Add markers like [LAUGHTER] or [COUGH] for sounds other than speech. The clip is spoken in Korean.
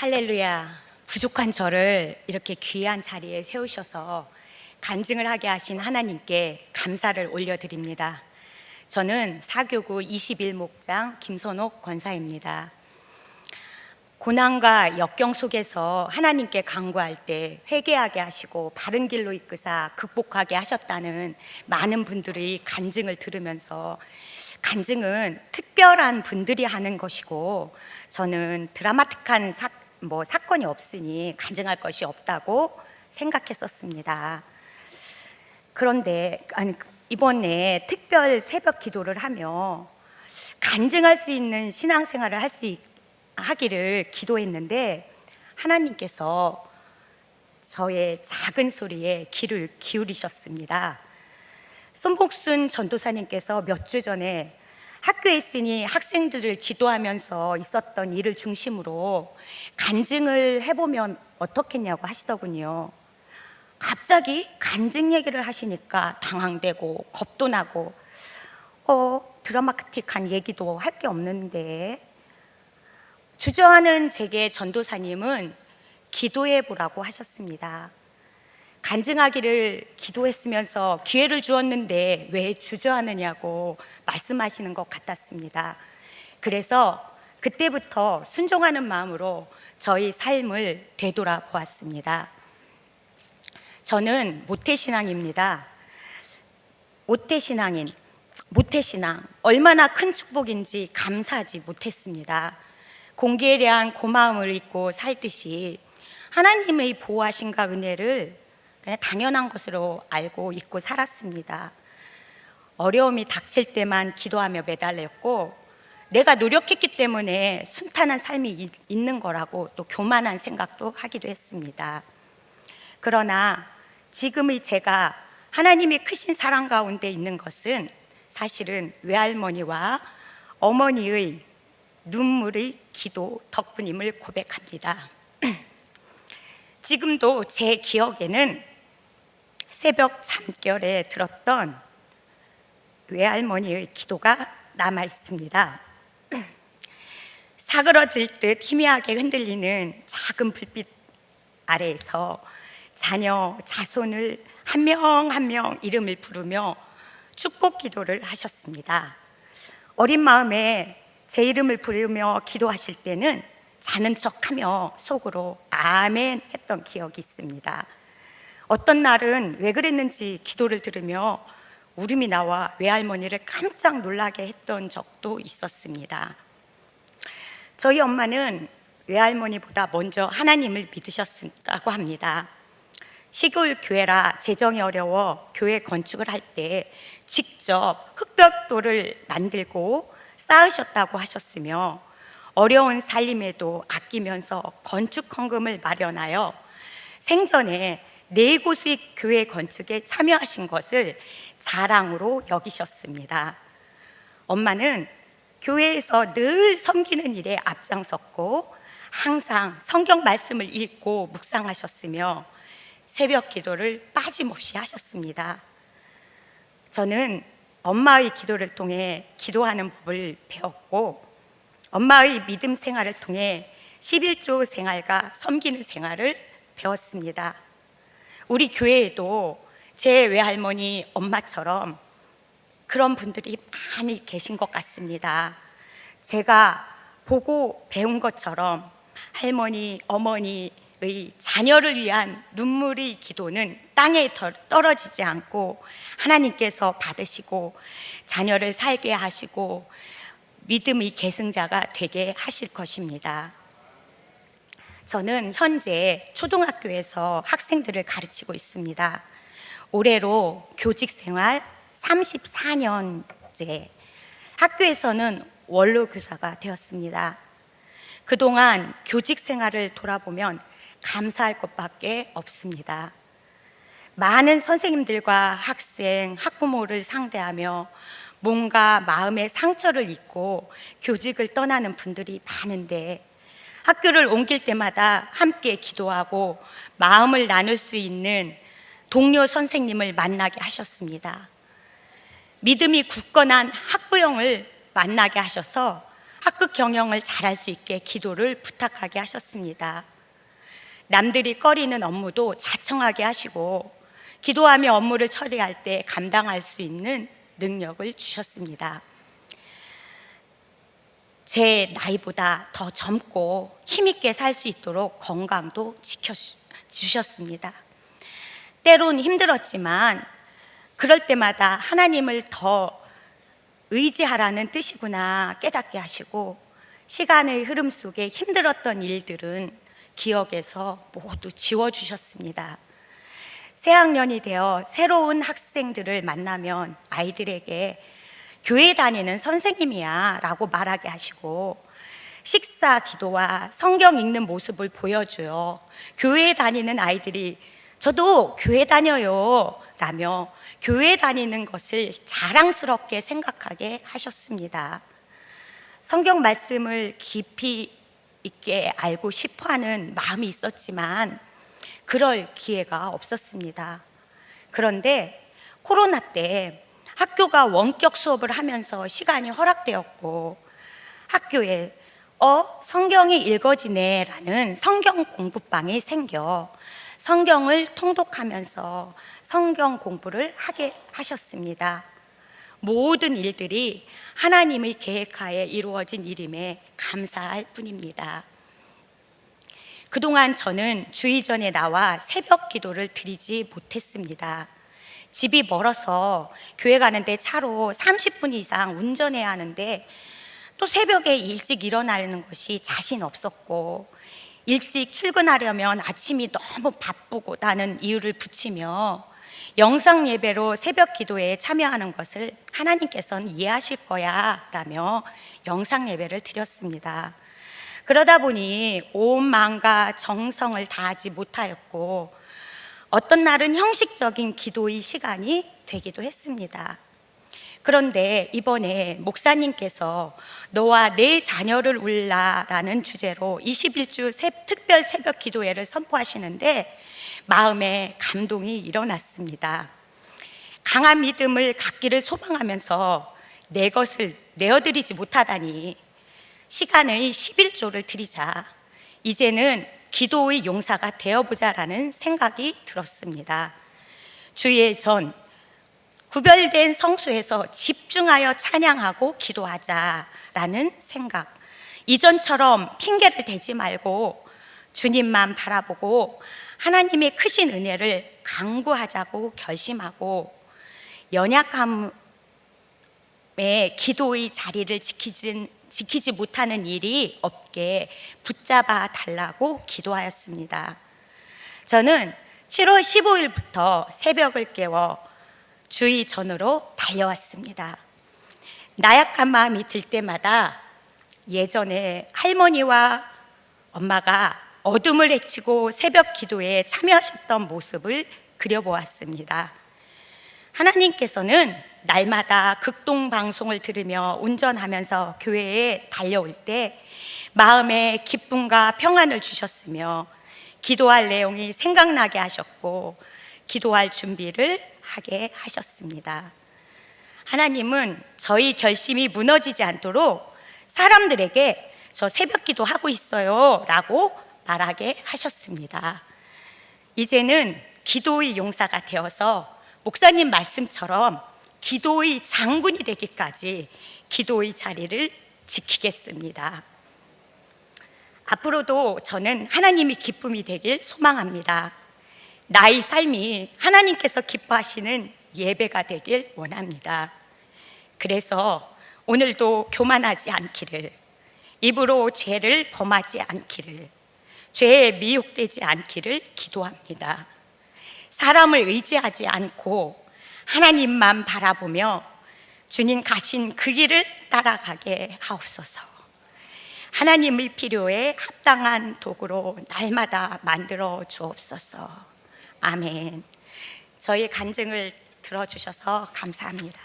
할렐루야. 부족한 저를 이렇게 귀한 자리에 세우셔서 간증을 하게 하신 하나님께 감사를 올려드립니다. 저는 사교구 21목장 김선옥 권사입니다. 고난과 역경 속에서 하나님께 간구할 때 회개하게 하시고 바른 길로 이끄사 극복하게 하셨다는 많은 분들의 간증을 들으면서 간증은 특별한 분들이 하는 것이고 저는 드라마틱한 사, 뭐 사건이 없으니 간증할 것이 없다고 생각했었습니다. 그런데 아니 이번에 특별 새벽 기도를 하며 간증할 수 있는 신앙생활을 할 수 하기를 기도했는데 하나님께서 저의 작은 소리에 귀를 기울이셨습니다. 손복순 전도사님께서 몇 주 전에 학교에 있으니 학생들을 지도하면서 있었던 일을 중심으로 간증을 해보면 어떻겠냐고 하시더군요. 갑자기 간증 얘기를 하시니까 당황되고 겁도 나고 어 드라마틱한 얘기도 할 게 없는데 주저하는 제게 전도사님은 기도해 보라고 하셨습니다. 간증하기를 기도했으면서 기회를 주었는데 왜 주저하느냐고 말씀하시는 것 같았습니다. 그래서 그때부터 순종하는 마음으로 저희 삶을 되돌아 보았습니다. 저는 모태신앙입니다. 모태신앙인, 모태신앙, 얼마나 큰 축복인지 감사하지 못했습니다. 공기에 대한 고마움을 잊고 살듯이 하나님의 보호하신가 은혜를 그냥 당연한 것으로 알고 잊고 살았습니다. 어려움이 닥칠 때만 기도하며 매달렸고 내가 노력했기 때문에 순탄한 삶이 이- 있는 거라고 또 교만한 생각도 하기도 했습니다. 그러나 지금의 제가 하나님의 크신 사랑 가운데 있는 것은 사실은 외할머니와 어머니의 눈물의 기도 덕분임을 고백합니다. [CLEARS THROAT] 지금도 제 기억에는 새벽 잠결에 들었던 외할머니의 기도가 남아 있습니다. [CLEARS THROAT] 사그러질 듯 희미하게 흔들리는 작은 불빛 아래에서 자녀, 자손을 한명 한 명 이름을 부르며 축복 기도를 하셨습니다. 어린 마음에 제 이름을 부르며 기도하실 때는 자는 척하며 속으로 아멘 했던 기억이 있습니다. 어떤 날은 왜 그랬는지 기도를 들으며 울음이 나와 외할머니를 깜짝 놀라게 했던 적도 있었습니다. 저희 엄마는 외할머니보다 먼저 하나님을 믿으셨다고 합니다. 시골 교회라 재정이 어려워 교회 건축을 할 때 직접 흙벽돌을 만들고 쌓으셨다고 하셨으며 어려운 살림에도 아끼면서 건축 헌금을 마련하여 생전에 네 곳의 교회 건축에 참여하신 것을 자랑으로 여기셨습니다. 엄마는 교회에서 늘 섬기는 일에 앞장섰고 항상 성경 말씀을 읽고 묵상하셨으며 새벽 기도를 빠짐없이 하셨습니다. 저는 엄마의 기도를 통해 기도하는 법을 배웠고 엄마의 믿음 생활을 통해 11조 생활과 섬기는 생활을 배웠습니다. 우리 교회에도 제 외할머니 엄마처럼 그런 분들이 많이 계신 것 같습니다. 제가 보고 배운 것처럼 할머니, 어머니의 자녀를 위한 눈물의 기도는 땅에 덜- 떨어지지 않고 하나님께서 받으시고 자녀를 살게 하시고 믿음의 계승자가 되게 하실 것입니다. 저는 현재 초등학교에서 학생들을 가르치고 있습니다. 올해로 교직 생활 34년째 학교에서는 원로 교사가 되었습니다. 그동안 교직 생활을 돌아보면 감사할 것밖에 없습니다. 많은 선생님들과 학생, 학부모를 상대하며 뭔가 마음의 상처를 입고 교직을 떠나는 분들이 많은데 학교를 옮길 때마다 함께 기도하고 마음을 나눌 수 있는 동료 선생님을 만나게 하셨습니다. 믿음이 굳건한 학부형을 만나게 하셔서 학급 경영을 잘할 수 있게 기도를 부탁하게 하셨습니다. 남들이 꺼리는 업무도 자청하게 하시고 기도하며 업무를 처리할 때 감당할 수 있는 능력을 주셨습니다. 제 나이보다 더 젊고 힘있게 살 수 있도록 건강도 지켜주셨습니다. 때론 힘들었지만 그럴 때마다 하나님을 더 의지하라는 뜻이구나 깨닫게 하시고 시간의 흐름 속에 힘들었던 일들은 기억에서 모두 지워주셨습니다. 새학년이 되어 새로운 학생들을 만나면 아이들에게 교회 다니는 선생님이야 라고 말하게 하시고 식사 기도와 성경 읽는 모습을 보여줘요. 교회 다니는 아이들이 저도 교회 다녀요 라며 교회 다니는 것을 자랑스럽게 생각하게 하셨습니다. 성경 말씀을 깊이 있게 알고 싶어 하는 마음이 있었지만 그럴 기회가 없었습니다. 그런데 코로나 때 학교가 원격 수업을 하면서 시간이 허락되었고 학교에 어 성경이 읽어지네라는 성경 공부방이 생겨 성경을 통독하면서 성경 공부를 하게 하셨습니다. 모든 일들이 하나님의 계획하에 이루어진 일임에 감사할 뿐입니다. 그동안 저는 주의 전에 나와 새벽 기도를 드리지 못했습니다. 집이 멀어서 교회 가는데 차로 30분 이상 운전해야 하는데 또 새벽에 일찍 일어나는 것이 자신 없었고 일찍 출근하려면 아침이 너무 바쁘고 나는 이유를 붙이며 영상 예배로 새벽 기도에 참여하는 것을 하나님께서는 이해하실 거야 라며 영상 예배를 드렸습니다. 그러다 보니 온 마음과 정성을 다하지 못하였고 어떤 날은 형식적인 기도의 시간이 되기도 했습니다. 그런데 이번에 목사님께서 너와 내 자녀를 울라라는 주제로 21주 새, 특별 새벽 기도회를 선포하시는데 마음에 감동이 일어났습니다. 강한 믿음을 갖기를 소망하면서 내 것을 내어드리지 못하다니 시간의 11조를 드리자. 이제는 기도의 용사가 되어보자라는 생각이 들었습니다. 주의 전 구별된 성수에서 집중하여 찬양하고 기도하자라는 생각. 이전처럼 핑계를 대지 말고 주님만 바라보고 하나님의 크신 은혜를 강구하자고 결심하고 연약함에 기도의 자리를 지키진, 지키지 못하는 일이 없게 붙잡아 달라고 기도하였습니다. 저는 7월 15일부터 새벽을 깨워 주의 전으로 달려왔습니다. 나약한 마음이 들 때마다 예전에 할머니와 엄마가 어둠을 헤치고 새벽 기도에 참여하셨던 모습을 그려보았습니다. 하나님께서는 날마다 극동 방송을 들으며 운전하면서 교회에 달려올 때 마음에 기쁨과 평안을 주셨으며 기도할 내용이 생각나게 하셨고 기도할 준비를 하게 하셨습니다. 하나님은 저희 결심이 무너지지 않도록 사람들에게 저 새벽 기도 하고 있어요 라고 말하게 하셨습니다. 이제는 기도의 용사가 되어서 목사님 말씀처럼 기도의 장군이 되기까지 기도의 자리를 지키겠습니다. 앞으로도 저는 하나님이 기쁨이 되길 소망합니다. 나의 삶이 하나님께서 기뻐하시는 예배가 되길 원합니다. 그래서 오늘도 교만하지 않기를, 입으로 죄를 범하지 않기를, 죄에 미혹되지 않기를 기도합니다. 사람을 의지하지 않고 하나님만 바라보며 주님 가신 그 길을 따라가게 하옵소서. 하나님의 필요에 합당한 도구로 날마다 만들어 주옵소서. 아멘. 저희 간증을 들어주셔서 감사합니다.